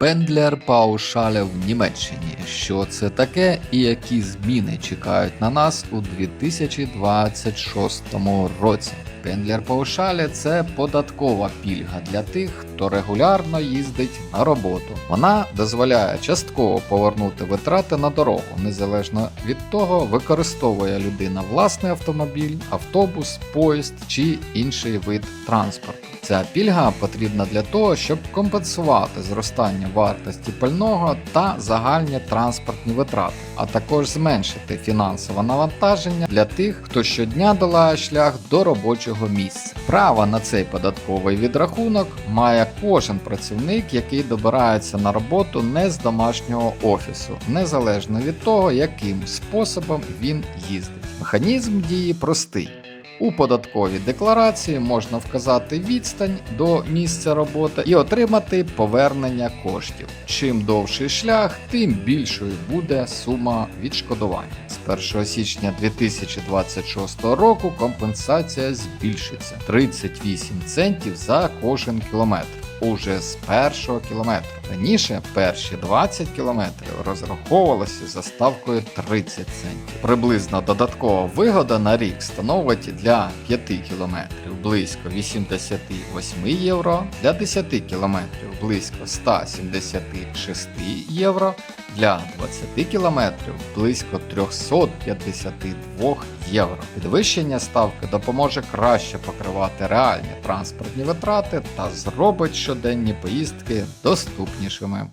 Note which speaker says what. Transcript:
Speaker 1: Пендлер Паушаля в Німеччині. Що це таке і які зміни чекають на нас у 2026 році? Пендлер Паушаля це податкова пільга для тих, хто регулярно їздить на роботу. Вона дозволяє частково повернути витрати на дорогу, незалежно від того, використовує людина власний автомобіль, автобус, поїзд чи інший вид транспорту. Ця пільга потрібна для того, щоб компенсувати зростання вартості пального та загальні транспортні витрати, а також зменшити фінансове навантаження для тих, хто щодня долає шлях до робочого місця. Право на цей податковий відрахунок має кожен працівник, який добирається на роботу не з домашнього офісу, незалежно від того, яким способом він їздить. Механізм дії простий. У податковій декларації можна вказати відстань до місця роботи і отримати повернення коштів. Чим довший шлях, тим більшою буде сума відшкодування. З 1 січня 2026 року компенсація збільшиться 38 центів за кожен кілометр. Уже з першого кілометру. Раніше перші 20 кілометрів розраховувалися за ставкою 30 центів. Приблизно додаткова вигода на рік становить для 5 кілометрів близько 88 євро, для 10 кілометрів близько 176 євро, для 20 кілометрів близько 352 євро. Підвищення ставки допоможе краще покривати реальні транспортні витрати та зробить щоденні поїздки доступнішими.